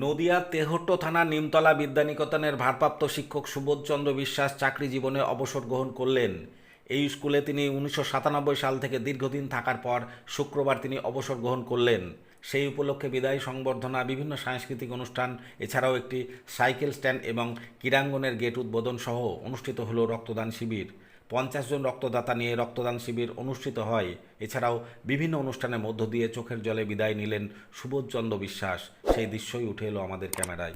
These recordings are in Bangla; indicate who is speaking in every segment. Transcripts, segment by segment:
Speaker 1: নদিয়ার তেহট্ট থানার নিমতলা বিদ্যানিকেতনের ভারপ্রাপ্ত শিক্ষক সুবোধচন্দ্র বিশ্বাস চাকরি জীবনে অবসর গ্রহণ করলেন। এই স্কুলে তিনি উনিশশো সাতানব্বই সাল থেকে দীর্ঘদিন থাকার পর শুক্রবার তিনি অবসর গ্রহণ করলেন। সেই উপলক্ষে বিদায় সংবর্ধনা, বিভিন্ন সাংস্কৃতিক অনুষ্ঠান, এছাড়াও একটি সাইকেল স্ট্যান্ড এবং ক্রীড়াঙ্গনের গেট উদ্বোধন সহ অনুষ্ঠিত হলো রক্তদান শিবির। পঞ্চাশ জন রক্তদাতা নিয়ে রক্তদান শিবির অনুষ্ঠিত হয়। এছাড়াও বিভিন্ন অনুষ্ঠানের মধ্য দিয়ে চোখের জলে বিদায় নিলেন সুবোধচন্দ্র বিশ্বাস। সেই দৃশ্যই উঠে এলো আমাদের ক্যামেরায়।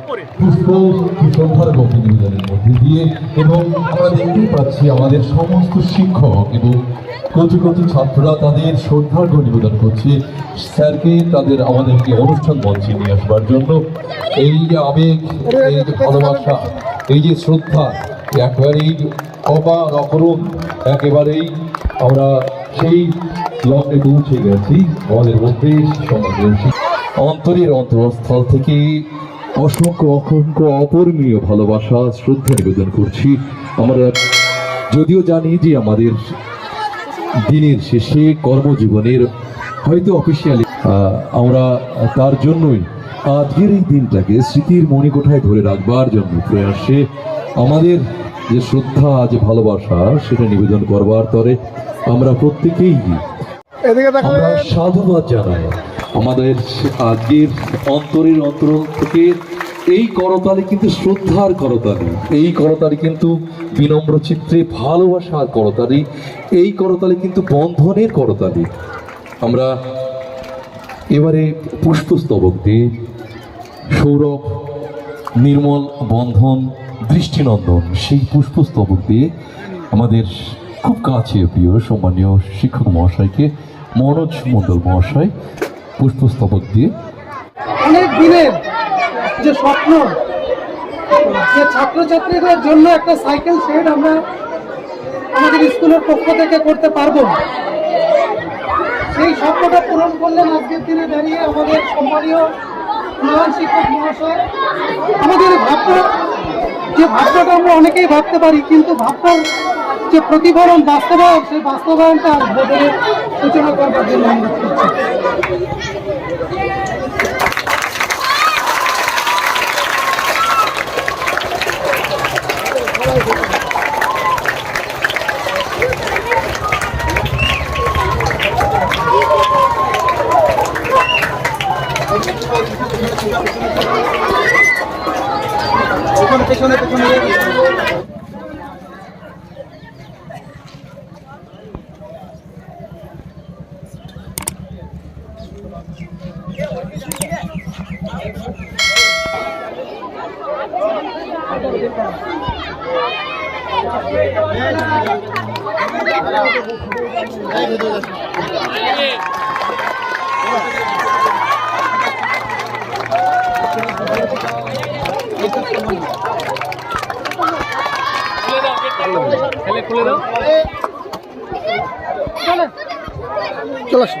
Speaker 2: ওপরে
Speaker 3: পুষ্প মধ্যে দিয়ে এবং আমরা দেখতেই পাচ্ছি আমাদের সমস্ত শিক্ষক এবং কচি কচি ছাত্ররা তাদের শ্রদ্ধার্ঘ নিবেদন করছে। স্যারকে তাদের আমাদেরকে অনুষ্ঠান মঞ্চে নিয়ে আসবার জন্য। এই যে আবেগ এই যে ভালোবাসা এই যে শ্রদ্ধা একেবারেই অবাক অকরণ একেবারেই আমরা সেই লগ্নে পৌঁছে গেছি। আমাদের মধ্যে সমাজের অন্তরের অন্তরস্থল থেকে অসংখ্য অসংখ্য অপরিমীয় ভালোবাসা শ্রদ্ধা নিবেদন করছি। আমরা যদিও জানি যে আমাদের দিনের শেষে কর্মজীবনের হয়তো অফিসিয়ালি আমরা তার জন্যই আজকের এই দিনটাকে স্মৃতির মণিকোঠায় ধরে রাখবার জন্য প্রয়াসে আমাদের যে শ্রদ্ধা যে ভালোবাসা সেটা নিবেদন করবার তরে আমরা প্রত্যেকেই আমরা সাধুবাদ জানাই। আমাদের আজকের অন্তরের অন্তর থেকে এই করতালি কিন্তু শ্রদ্ধার করতালি। এই করতালি কিন্তু বিনম্র চিত্রে ভালোবাসার করতালি। এই করতালি কিন্তু বন্ধনের করতালি। আমরা এবারে পুষ্পস্তবক দিয়ে সৌরভ, নির্মল, বন্ধন, দৃষ্টিনন্দন, সেই পুষ্পস্তবক দিয়ে আমাদের খুব কাছে প্রিয় সম্মানীয় শিক্ষক মহাশয়কে, মনোজ মণ্ডল মহাশয় পুষ্পস্তবক দিয়ে।
Speaker 4: অনেক দিনের যে স্বপ্ন, যে ছাত্রছাত্রীদের জন্য একটা সাইকেল শেড আমরা আমাদের স্কুলের পক্ষ থেকে করতে পারব। সেই স্বপ্নটা পূরণ করলেন আজকের দিনে দাঁড়িয়ে আমাদের সম্মানীয় প্রধান শিক্ষক মহাশয়। আমাদের ভাবনা, যে ভাবনাটা আমরা অনেকেই ভাবতে পারি, কিন্তু ভাবনার যে প্রতিফলন বাস্তবায়ন, সেই বাস্তবায়নটা আজ বোধনের সূচনা করবার জন্য আমরা করছি
Speaker 2: খুলে দাও খেলে দাও
Speaker 4: চলে আসুন